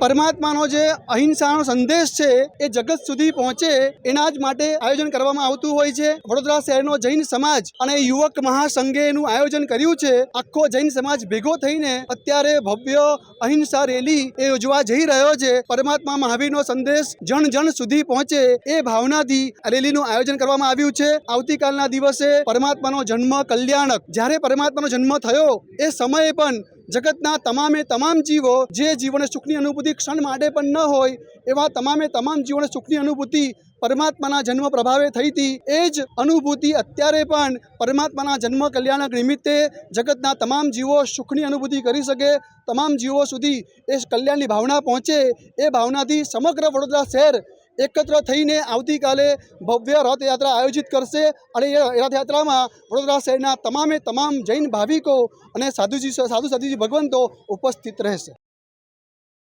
પરમાત્માનો જે અહિંસાનો સંદેશ છે, એ જગત સુધી પહોંચે, એના જ માટે આયોજન કરવામાં આવતું હોય છે. વડોદરા શહેરનો જૈન સમાજ અને યુવક મહાસંઘે એનું આયોજન કર્યું છે. આખો જૈન સમાજ ભેગો થઈને અત્યારે ભવ્ય અહિંસા રેલી એ યોજવા જઈ રહ્યો છે. પરમાત્મા મહાવીરનો સંદેશ જણ જણ સુધી પહોંચે એ ભાવનાથી રેલીનું આયોજન કરવામાં આવ્યું છે. આવતીકાલના દિવસે પરમાત્માનો જન્મ કલ્યાણક. જ્યારે પરમાત્માનો જન્મ થયો, એ સમયે પણ જગતના તમામે તમામ જીવો જે જીવોને સુખની અનુભૂતિ ક્ષણ માટે પણ ન હોય, એવા તમામે તમામ જીવોને સુખની અનુભૂતિ પરમાત્માના જન્મ પ્રભાવે થઈ હતી. એ જ અનુભૂતિ અત્યારે પણ પરમાત્માના જન્મ કલ્યાણક નિમિત્તે જગતના તમામ જીવો સુખની અનુભૂતિ કરી શકે, તમામ જીવો સુધી એ કલ્યાણની ભાવના પહોંચે, એ ભાવનાથી સમગ્ર વડોદરા શહેર એકત્ર થઈને આવતીકાલે ભવ્ય રથયાત્રા આયોજિત કરશે અને એ રથયાત્રામાં વડોદરા શહેરના તમામે તમામ જૈન ભાવિકો અને સાધુજી સાધુ સાધુજી ભગવંતો ઉપસ્થિત રહેશે.